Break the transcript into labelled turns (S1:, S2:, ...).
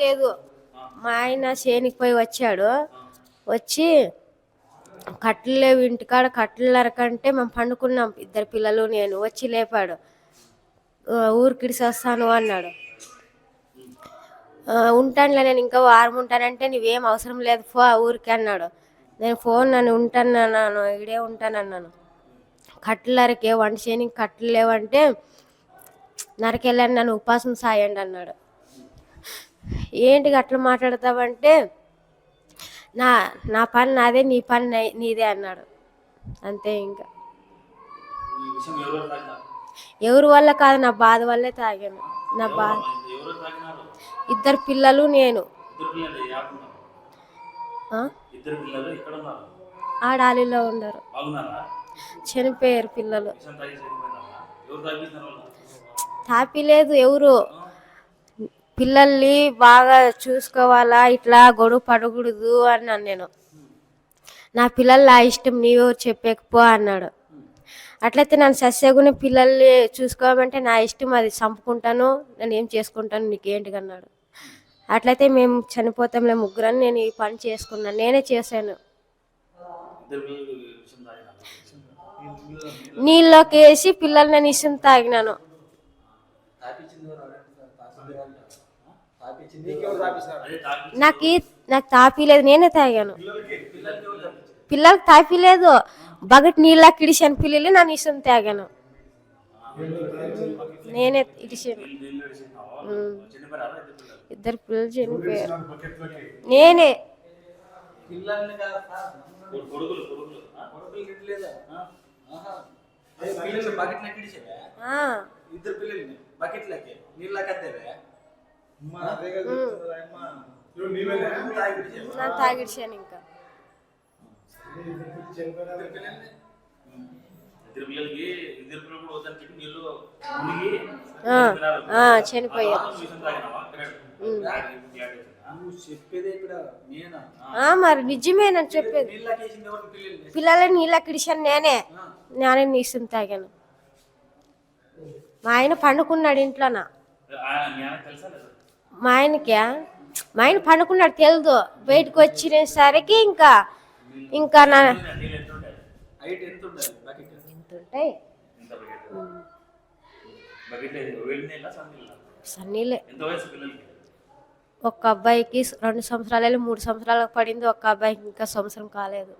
S1: లేదు. మా ఆయన చేనికి పోయి వచ్చాడు. వచ్చి కట్టలు లేవు ఇంటికాడ కట్టలు నరకంటే మేము పండుకున్నాం. ఇద్దరు పిల్లలు నేను. వచ్చి లేపాడు. ఊరికిడిసి వస్తాను అన్నాడు. ఉంటానులే నేను ఇంకా వారం ఉంటానంటే నువ్వేం అవసరం లేదు ఫో ఊరికి అన్నాడు. నేను ఫోన్ నన్ను ఉంటానన్నాను ఇడే ఉంటానన్నాను. కట్టలు నరకే వంట చేయనికి కట్టలు లేవంటే నరకెళ్ళాను నన్ను ఉపాసం సాయండి అన్నాడు. ఏంటి అట్లా మాట్లాడతావంటే నా నా పని నాదే నీ పని నీదే అన్నాడు. అంతే ఇంకా. ఎవరి వల్ల కాదు నా బాధ వల్లే తాగాను. నా బాధ ఇద్దరు పిల్లలు నేను. ఆడాలిలో ఉండరు చనిపోయారు పిల్లలు.
S2: చనిపోయినారా? ఎవరు తాగిస్తున్నారు వాళ్ళు
S1: తాపి లేదు ఎవరు పిల్లల్ని బాగా చూసుకోవాలా ఇట్లా గొడవ పడకూడదు అన్నాను నేను. నా పిల్లలు నా ఇష్టం నీవెవరు చెప్పేకపో అన్నాడు. అట్లయితే నన్ను సస్యగుని పిల్లల్ని చూసుకోమంటే నా ఇష్టం అది చంపుకుంటాను నేను ఏం చేసుకుంటాను నీకేంటి అన్నాడు. అట్లయితే మేము చనిపోతాంలే ముగ్గురని నేను ఈ పని చేసుకున్నాను నేనే చేశాను. నీళ్ళలోకి వేసి పిల్లల్ని నేను ఇష్టం తాగినాను. నాకు ఈ- నాకు తాపీలేదు నేనే తాగాను. పిల్లలకి తాపీలేదు. బగట్ నీళ్ళ కిడిసాను పిల్లలు నన్ను ఇష్టం తాగాను. నేనే ఇడిసాను
S2: ఇద్దరు పిల్లలు
S1: చనిపోయారు. నేనే.
S3: పిల్లల్ని ఇద్దరు పిల్లల్ని బకెట్లకి నీళ్ళకి
S1: ఇంకా.
S3: ఇద్దరు పిల్లల్ని.
S2: ఇద్దరు పిల్లలకి ఇద్దరు పిల్లలు కూడా వద్దని చెప్పి నీళ్ళు మునిగి
S1: చనిపోయారు. మరి నిజమే నేను చెప్పేది.
S3: నీళ్ళకి పిల్లల్ని?
S1: పిల్లలని నీళ్ళ కిడిసాను నేనే. నేనే నీ ఇష్టం తాగాను. మా ఆయన పండుకున్నాడు ఇంట్లోన.
S2: మా ఆయనకి?
S1: మా ఆయన పండుకున్నాడు తెలియదు బయటకు వచ్చినసరికి ఇంకా ఇంకా నా సన్నీలే ఒక అబ్బాయికి రెండు సంవత్సరాలు మూడు సంవత్సరాలకు పడింది ఒక అబ్బాయికి ఇంకా సంవత్సరం కాలేదు.